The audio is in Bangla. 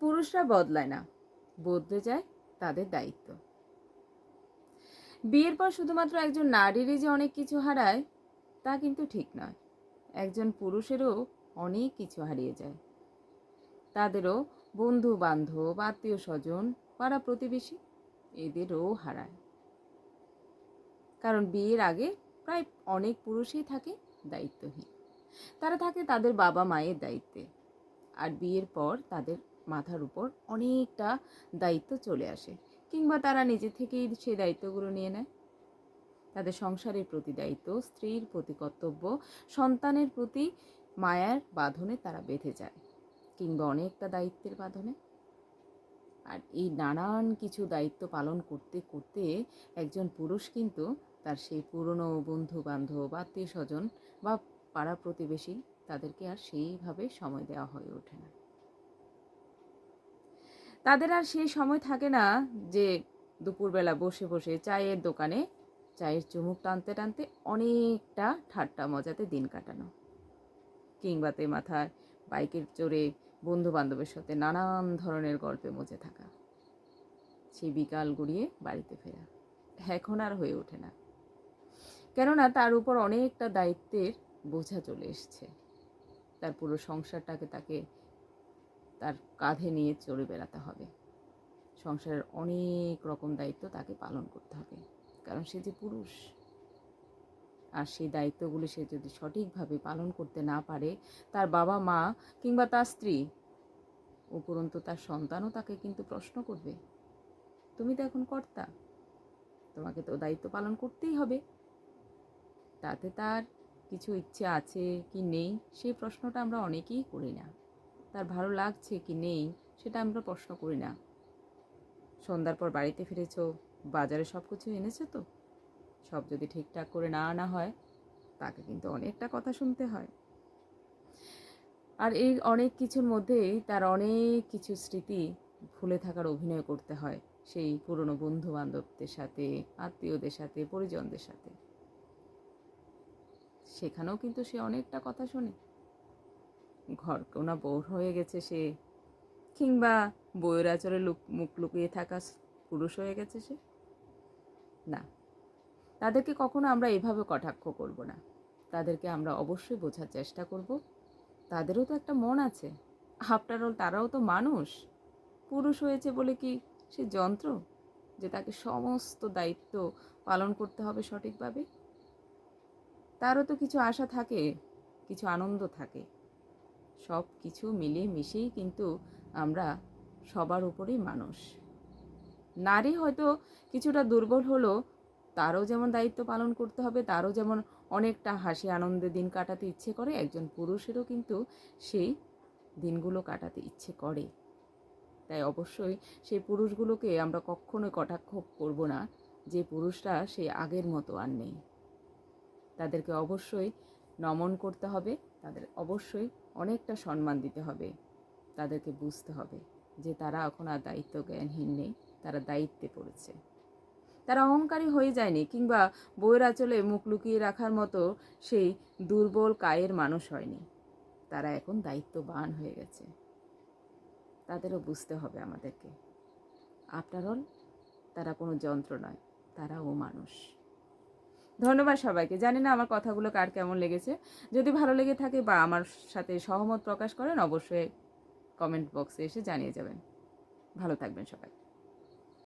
পুরুষরা বদলায় না, বদলে যায় তাদের দায়িত্ব। বিয়ের পর শুধুমাত্র একজন নারীরই যে অনেক কিছু হারায়, তা কিন্তু ঠিক নয়। একজন পুরুষেরও অনেক কিছু হারিয়ে যায়। তাদেরও বন্ধু বান্ধব আত্মীয় স্বজন পাড়া প্রতিবেশী, এদেরও হারায়। কারণ বিয়ের আগে প্রায় অনেক পুরুষই থাকে দায়িত্বহীন। তারা থাকে তাদের বাবা মায়ের দায়িত্বে। আর বিয়ের পর তাদের মাথার উপর অনেকটা দায়িত্ব চলে আসে কিংবা তারা নিজে থেকেই সেই দায়িত্বগুলো নিয়ে নেয়। তাদের সংসারের প্রতি দায়িত্ব, স্ত্রীর প্রতি কর্তব্য, সন্তানের প্রতি মায়ার বাঁধনে তারা বেঁধে যায় কিংবা অনেকটা দায়িত্বের বাঁধনে। আর এই নানান কিছু দায়িত্ব পালন করতে করতে একজন পুরুষ কিন্তু তার সেই পুরনো বন্ধু বান্ধব আত্মীয় স্বজন বা পাড়া প্রতিবেশী তাদেরকে আর সেইভাবে সময় দেওয়া হয়ে ওঠে না। তাদের আর সেই সময় থাকে না যে দুপুরবেলা বসে বসে চায়ের দোকানে চায়ের চুমুক টানতে টানতে অনেকটা ঠাট্টা মজাতে দিন কাটানো। কিংবা তে মাথায় বাইকের চড়ে বন্ধু বান্ধবের সাথে নানান ধরনের গল্পে মজে থাকা। সেই বিকাল গড়িয়ে বাড়িতে ফেরা। এখন আর হয়ে ওঠে না। কেননা তার উপর অনেকটা দায়িত্বের বোঝা চলে এসছে। তার পুরো সংসারটাকে তাকে তার কাঁধে নিয়ে চড়ে বেড়াতে হবে। সংসারের অনেক রকম দায়িত্ব তাকে পালন করতে হবে, কারণ সে যে পুরুষ। আর সেই দায়িত্বগুলো সে যদি সঠিকভাবে পালন করতে না পারে, তার বাবা মা কিংবা তার স্ত্রী, উপরন্তু তার সন্তানও তাকে কিন্তু প্রশ্ন করবে, তুমি তো এখন কর্তা, তোমাকে তো দায়িত্ব পালন করতেই হবে। তাতে তার কিছু ইচ্ছে আছে কি নেই, সেই প্রশ্নটা আমরা অনেকেই করি না। তার ভালো লাগছে কি নেই সেটা আমরা প্রশ্ন করি না। সন্ধ্যার পর বাড়িতে ফিরেছো, বাজারে সব কিছু এনেছো তো? সব যদি ঠিকঠাক করে না আনা হয়, তাকে কিন্তু অনেকটা কথা শুনতে হয়। আর এই অনেক কিছুর মধ্যেই তার অনেক কিছু স্মৃতি ভুলে থাকার অভিনয় করতে হয়, সেই পুরনো বন্ধু বান্ধবদের সাথে, আত্মীয়দের সাথে, পরিজনদের সাথে। সেখানেও কিন্তু সে অনেকটা কথা শোনে। ঘর কোনা বোর হয়ে গেছে সে। কিংবা বইয়ের আচরে লুক, মুখ লুকিয়ে থাকা পুরুষ হয়ে গেছে সে। না, তাদেরকে কখনো আমরা এভাবে কটাক্ষ করব না। তাদেরকে আমরা অবশ্যই বোঝার চেষ্টা করব। তাদেরও তো একটা মন আছে। আফটার অল তারাও তো মানুষ। পুরুষ হয়েছে বলে কি সে যন্ত্র? যে তাকে সমস্ত দায়িত্ব পালন করতে হবে সঠিকভাবে? তারও তো কিছু আশা থাকে, কিছু আনন্দ থাকে। সব কিছু মিলিয়ে মিশেই কিন্তু আমরা সবার উপরেই মানুষ। নারী হয়তো কিছুটা দুর্বল হলো তারও যেমন দায়িত্ব পালন করতে হবে, তারও যেমন অনেকটা হাসি আনন্দে দিন কাটাতে ইচ্ছে করে, একজন পুরুষেরও কিন্তু সেই দিনগুলো কাটাতে ইচ্ছে করে। তাই অবশ্যই সেই পুরুষগুলোকে আমরা কখনোই কটাক্ষ করব না যে পুরুষরা সেই আগের মতো আর নেই। তাদেরকে অবশ্যই নমন করতে হবে, তাদের অবশ্যই অনেকটা সম্মান দিতে হবে। তাদেরকে বুঝতে হবে যে তারা এখন আর দায়িত্ব জ্ঞানহীন নেই, তারা দায়িত্বে পড়েছে। তারা অহংকারী হয়ে যায়নি কিংবা বইয়ের আঁচলে মুখ লুকিয়ে রাখার মতো সেই দুর্বল কায়ের মানুষ হয়নি। তারা এখন দায়িত্ববান হয়ে গেছে। তাদেরও বুঝতে হবে আমাদেরকে। আফটার অল তারা কোনো যন্ত্র নয়, তারাও মানুষ। ধন্যবাদ সবাইকে। জানি না আমার কথাগুলো কার কেমন লেগেছে। যদি ভালো লেগে থাকে বা আমার সাথে সহমত প্রকাশ করেন, অবশ্যই কমেন্ট বক্সে এসে জানিয়ে যাবেন। ভালো থাকবেন সবাই।